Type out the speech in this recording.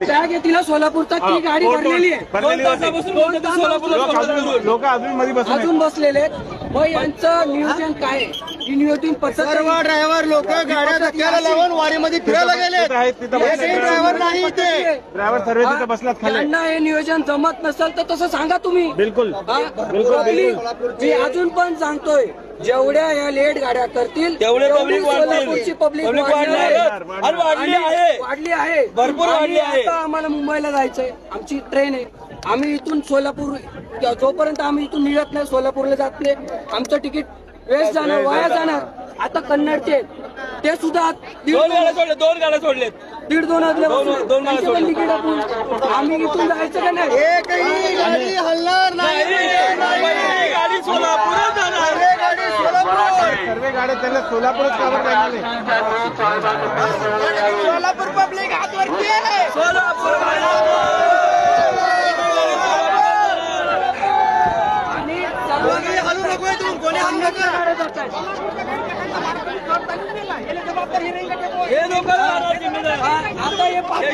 Bag आहे तिला सोलापूरचा ती गाडी भरलेली आहे. लोक अजून मध्ये बसलेले आहेत. मग यांचं नियोजन काय आहे? ही नियोजन पद्धत सर्व ड्रायव्हर लोक गाड्या धक्क्याला लावून वारीमध्ये फिरायला गेले तिथं आहेत, तिथं बसलेले एकही ड्रायव्हर नाही इथे. ड्रायव्हर सर्व तिथं बसलात खाली. त्यांना हे नियोजन जमत नसेल तर तसं सांगा तुम्ही. बिलकुल. हा? पब्लिक मी अजून पण सांगतोय जेवढ्या या लेट गाड्या करतील तेवढे public वाढतील. सोलापूरची पब्लिक वाढणार. आणि वाढली आहे. वाढली आहे. भरपूर वाढली आहे. आता आम्हाला मुंबईला जायचंय. आमची ट्रेन आहे. आम्ही इथून सोलापूर जोपर्यंत आम्ही इथून निघत नाही सोलापूरला जात नाही आमचं तिकीट वेस्ट जाणार वाया जाणार. आता कन्नडचे आहेत. ते सुद्धा दोन गाड्या सोडले दोन गाड्या सोडलेत. दीड दोन तिकीट आपण आम्ही इथून जायचं का नाही? एकही गाडी हलणार नाही पहिली गाडी सोलापूरच जाणार सर्व गाडी सोलापूर सर्व गाड्या त्यांना सोलापूरच काढून राहिले सोलापूर पब्लिक हात वरती आहे. आणि सर्व कोणी हलू नको इथून कोणी हलू नका गाड्या जात आहेत. हे लोक जाणार जिम्मेदार आता हे पाच